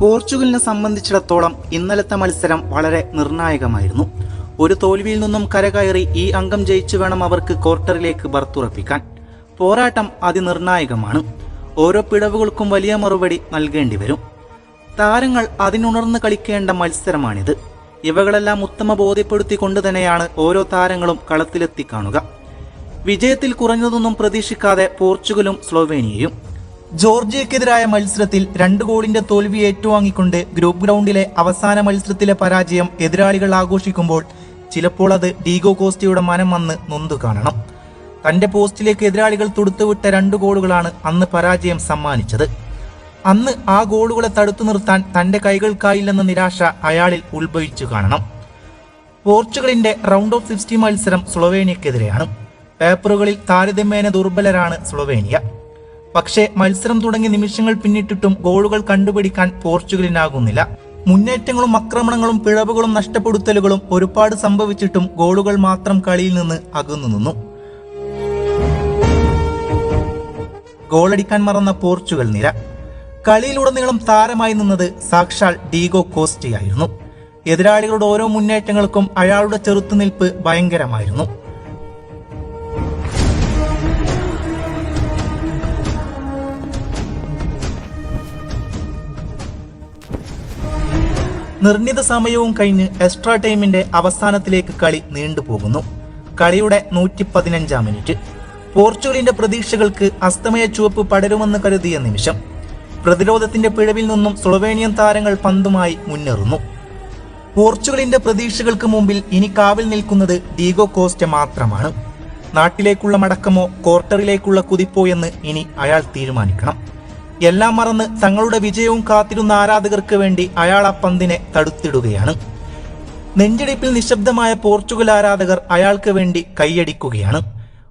പോർച്ചുഗലിനെ സംബന്ധിച്ചിടത്തോളം ഇന്നലത്തെ മത്സരം വളരെ നിർണായകമായിരുന്നു. ഒരു തോൽവിയിൽ നിന്നും കരകയറി ഈ അംഗം ജയിച്ചു വേണം അവർക്ക് ക്വാർട്ടറിലേക്ക് ബർത്തുറപ്പിക്കാൻ. പോരാട്ടം അതിനിർണായകമാണ്. ഓരോ പിടവുകൾക്കും വലിയ മറുപടി നൽകേണ്ടി വരും. താരങ്ങൾ അതിനുണർന്ന് കളിക്കേണ്ട മത്സരമാണിത്. ഇവകളെല്ലാം ഉത്തമ ബോധ്യപ്പെടുത്തിക്കൊണ്ട് തന്നെയാണ് ഓരോ താരങ്ങളും കളത്തിലെത്തി കാണുക വിജയത്തിൽ കുറഞ്ഞതൊന്നും പ്രതീക്ഷിക്കാതെ പോർച്ചുഗലും സ്ലോവേനിയയും ജോർജിയക്കെതിരായ മത്സരത്തിൽ രണ്ട് ഗോളിന്റെ തോൽവി ഏറ്റുവാങ്ങിക്കൊണ്ട് ഗ്രൂപ്പ് ഗ്രൗണ്ടിലെ അവസാന മത്സരത്തിലെ പരാജയം എതിരാളികൾ ആഘോഷിക്കുമ്പോൾ ചിലപ്പോൾ അത് ഡീഗോ കോസ്റ്റയുടെ മനം വന്ന് നൊന്തു കാണണം. തന്റെ പോസ്റ്റിലേക്ക് എതിരാളികൾ തുടുത്തുവിട്ട രണ്ട് ഗോളുകളാണ് അന്ന് പരാജയം സമ്മാനിച്ചത്. അന്ന് ആ ഗോളുകളെ തടുത്തു നിർത്താൻ തന്റെ കൈകൾക്കായില്ലെന്ന നിരാശ അയാളിൽ ഉത്ഭവിച്ചു കാണണം. പോർച്ചുഗലിന്റെ റൗണ്ട് ഓഫ് സിക്സ്റ്റി മത്സരം സ്ലൊവേനിയക്കെതിരെയാണ്. പേപ്പറുകളിൽ താരതമ്യേന ദുർബലരാണ് സ്ലൊവേനിയ. പക്ഷേ മത്സരം തുടങ്ങിയ നിമിഷങ്ങൾ പിന്നിട്ടിട്ടും ഗോളുകൾ കണ്ടുപിടിക്കാൻ പോർച്ചുഗലിനാകുന്നില്ല. മുന്നേറ്റങ്ങളും ആക്രമണങ്ങളും പിഴവുകളും നഷ്ടപ്പെടുത്തലുകളും ഒരുപാട് സംഭവിച്ചിട്ടും ഗോളുകൾ മാത്രം കളിയിൽ നിന്ന് അകന്നു നിന്നു. ഗോളടിക്കാൻ മറന്ന പോർച്ചുഗൽ നിര. കളിയിലുടനീളം താരമായി നിന്നത് സാക്ഷാൽ ഡീഗോ കോസ്റ്റിയായിരുന്നു. എതിരാളികളുടെ ഓരോ മുന്നേറ്റങ്ങൾക്കും അയാളുടെ ചെറുത്തുനിൽപ്പ് ഭയങ്കരമായിരുന്നു. നിർണിത സമയവും കഴിഞ്ഞ് എക്സ്ട്രാ ടൈമിന്റെ അവസാനത്തിലേക്ക് കളി നീണ്ടുപോകുന്നു. കളിയുടെ നൂറ്റി പതിനഞ്ചാം മിനിറ്റ് പോർച്ചുഗലിന്റെ പ്രതീക്ഷകൾക്ക് അസ്തമയ ചുവപ്പ് പടരുമെന്ന് കരുതിയ നിമിഷം പ്രതിരോധത്തിന്റെ പിഴവിൽ നിന്നും സ്ലൊവേനിയൻ താരങ്ങൾ പന്തുമായി മുന്നേറുന്നു. പോർച്ചുഗലിന്റെ പ്രതീക്ഷകൾക്ക് മുമ്പിൽ ഇനി കാവിൽ നിൽക്കുന്നത് ഡീഗോ കോസ്റ്റ മാത്രമാണ്. നാട്ടിലേക്കുള്ള മടക്കമോ ക്വാർട്ടറിലേക്കുള്ള കുതിപ്പോ എന്ന് ഇനി അയാൾ തീരുമാനിക്കണം. എല്ലാം മറന്ന് തങ്ങളുടെ വിജയവും കാത്തിരുന്ന ആരാധകർക്ക് വേണ്ടി അയാൾ ആ പന്തിനെ തടുത്തിടുകയാണ്. നെഞ്ചിടിപ്പിൽ നിശബ്ദമായ പോർച്ചുഗൽ ആരാധകർ അയാൾക്ക് വേണ്ടി കൈയടിക്കുകയാണ്.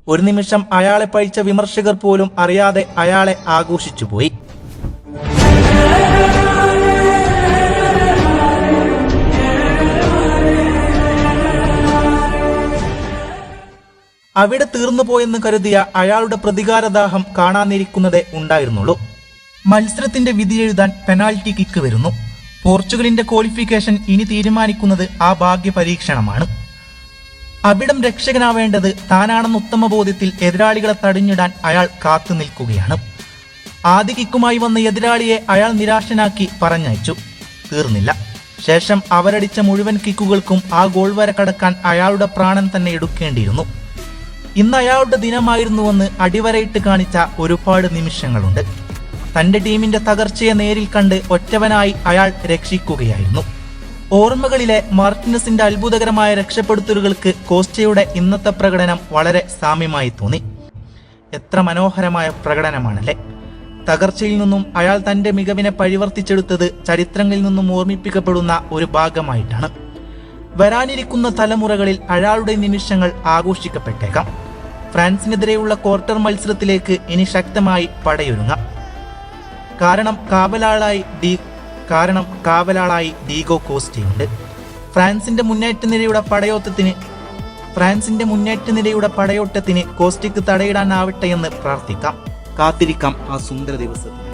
ഒരു നിമിഷം അയാളെ പഴിച്ച വിമർശകർ പോലും അറിയാതെ അയാളെ ആഘോഷിച്ചുപോയി. അവിടെ തീർന്നുപോയെന്ന് കരുതിയ അയാളുടെ പ്രതികാരദാഹം കാണാനിരിക്കുന്നതേ ഉണ്ടായിരുന്നുള്ളൂ. മത്സരത്തിന്റെ വിധി എഴുതാൻ പെനാൽറ്റി കിക്ക് വരുന്നു. പോർച്ചുഗലിന്റെ ക്വാളിഫിക്കേഷൻ ഇനി തീരുമാനിക്കുന്നത് ആ ഭാഗ്യ പരീക്ഷണമാണ്. അവിടം രക്ഷകനാവേണ്ടത് താനാണെന്ന ഉത്തമ ബോധ്യത്തിൽ എതിരാളികളെ തടിഞ്ഞിടാൻ അയാൾ കാത്തു നിൽക്കുകയാണ്. ആദ്യ കിക്കുമായി വന്ന എതിരാളിയെ അയാൾ നിരാശനാക്കി പറഞ്ഞയച്ചു. തീർന്നില്ല. ശേഷം അവരടിച്ച മുഴുവൻ കിക്കുകൾക്കും ആ ഗോൾ വര കടക്കാൻ അയാളുടെ പ്രാണൻ തന്നെ എടുക്കേണ്ടിയിരുന്നു. ഇന്ന് അയാളുടെ ദിനമായിരുന്നുവെന്ന് അടിവരയിട്ട് കാണിച്ച ഒരുപാട് നിമിഷങ്ങളുണ്ട്. തന്റെ ടീമിന്റെ തകർച്ചയെ നേരിൽ കണ്ട് ഒറ്റവനായി അയാൾ രക്ഷിക്കുകയായിരുന്നു. ഓർമ്മകളിലെ മാർട്ടിനസിന്റെ അത്ഭുതകരമായ രക്ഷപ്പെടുത്തലുകൾക്ക് കോസ്റ്റയുടെ ഇന്നത്തെ പ്രകടനം വളരെ സാമ്യമായി തോന്നി. എത്ര മനോഹരമായ പ്രകടനമാണല്ലേ. തകർച്ചയിൽ നിന്നും അയാൾ തന്റെ മികവിനെ പരിവർത്തിച്ചെടുത്തത് ചരിത്രങ്ങളിൽ നിന്നും ഓർമ്മിപ്പിക്കപ്പെടുന്ന ഒരു ഭാഗമായിട്ടാണ്. വരാനിരിക്കുന്ന തലമുറകളിൽ അയാളുടെ നിമിഷങ്ങൾ ആഘോഷിക്കപ്പെട്ടേക്കാം. ഫ്രാൻസിനെതിരെയുള്ള ക്വാർട്ടർ മത്സരത്തിലേക്ക് ഇനി ശക്തമായി പടയൊരുങ്ങാം. കാരണം കാവലാളായി ഡി കാരണം കാവലാളായി ഡീഗോ കോസ്റ്റയുണ്ട് ഫ്രാൻസിന്റെ മുന്നേറ്റ നിരയുടെ പടയോട്ടത്തിന് ഫ്രാൻസിന്റെ മുന്നേറ്റ നിരയുടെ പടയോട്ടത്തിന് കോസ്റ്റിക്ക് തടയിടാനാവട്ടെ എന്ന് പ്രാർത്ഥിക്കാം. കാത്തിരിക്കാം ആ സുന്ദര ദിവസത്തിന്